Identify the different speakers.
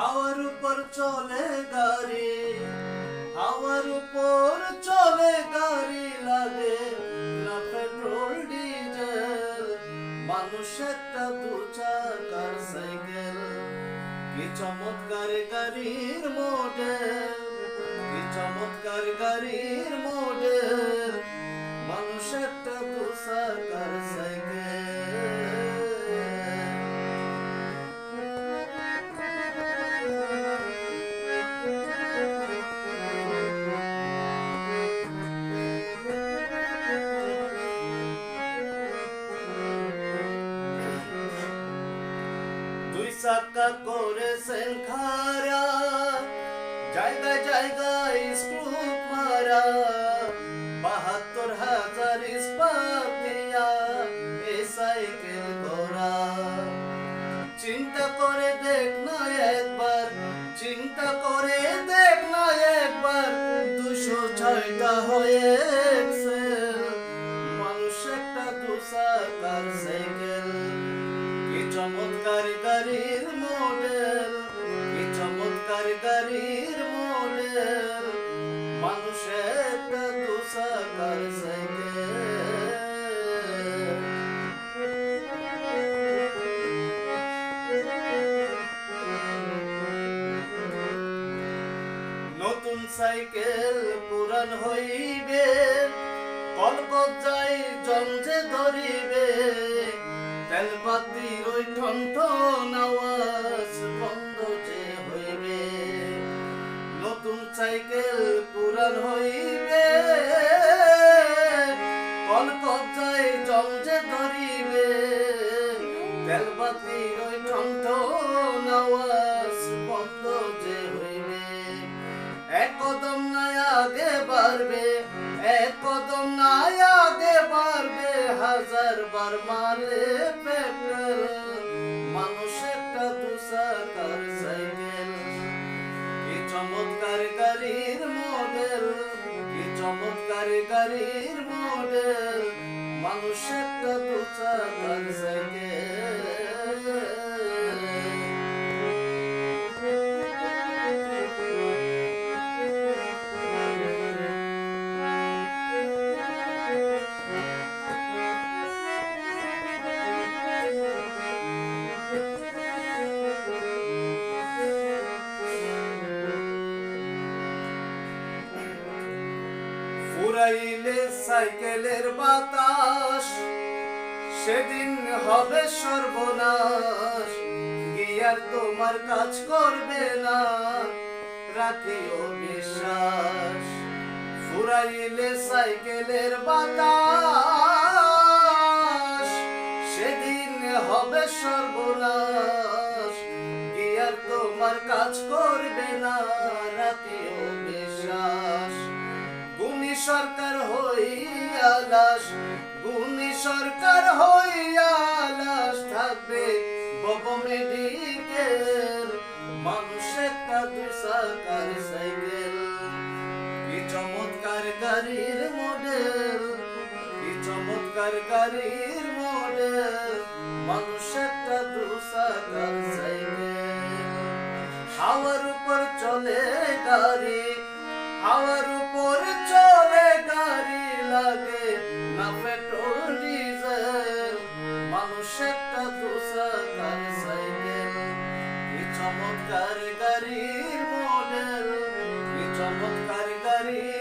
Speaker 1: হাওয়ার উপর চলে গাড়ি, হাওয়ার উপর চলে গাড়ি লাগে। না পেট্রোল ডিজেল মানুষ একটা দু চাকার সাইকেল। কি চমৎকার গাড়ির মডেল, কি চমৎকার গাড়ির মডেল। মানুষ একটা দু চাকার সাইকেল। চাকা করেছেন খারা জায়গায় জায়গায় মারা, বাহাত্তর হাজার সাইকেল চিন্তা করে দেখ না একবার, চিন্তা করে দেখ না একবার, দুশো ছয়টা হয়েছে মানুষ একটা চমৎকার গাড়ির মডেল কি চমৎকার গাড়ির মডেল মানুষ একটা দুসাকার নতুন সাইকেল পুরান হইবে, কলকত যাই জঞ্জে ধরিবে নতুন সাইকেল পুরান হইবে। হাজার বার মারে পেট্রোল মানুষ একটা দুসাকার সাইকেল। কি চমৎকার গাড়ির মডেল, কি চমৎকার গাড়ির মডেল, মানুষ একটা দুসাকার সাইকেল। ফুরাইলে সাইকেলের বাতাস। সেদিন হবে সর্বনাশ, গিয়ার তোমার কাজ করবে না। রাখিও বিশ্বাস ফুরাইলে সাইকেলের বাতাস। সেদিন হবে সর্বনাশ, গিয়ার তোমার কাজ করবে না। রাখিও বিশ্বাস সরকার হইয়া লাশ, গুণী সরকার হইয়া লাশ থাকবে। বব মেডিকেল, মানুষ একটা দুসাকার সাইকেল। কি চমৎকার গাড়ির মডেল, কি চমৎকার গাড়ির মডেল, মানুষ একটা দুসাকার সাইকেল। হাওয়ার উপর চলে গাড়ি, হাওয়ার চমৎকার গরিব মডেল কি চমৎকার গরিব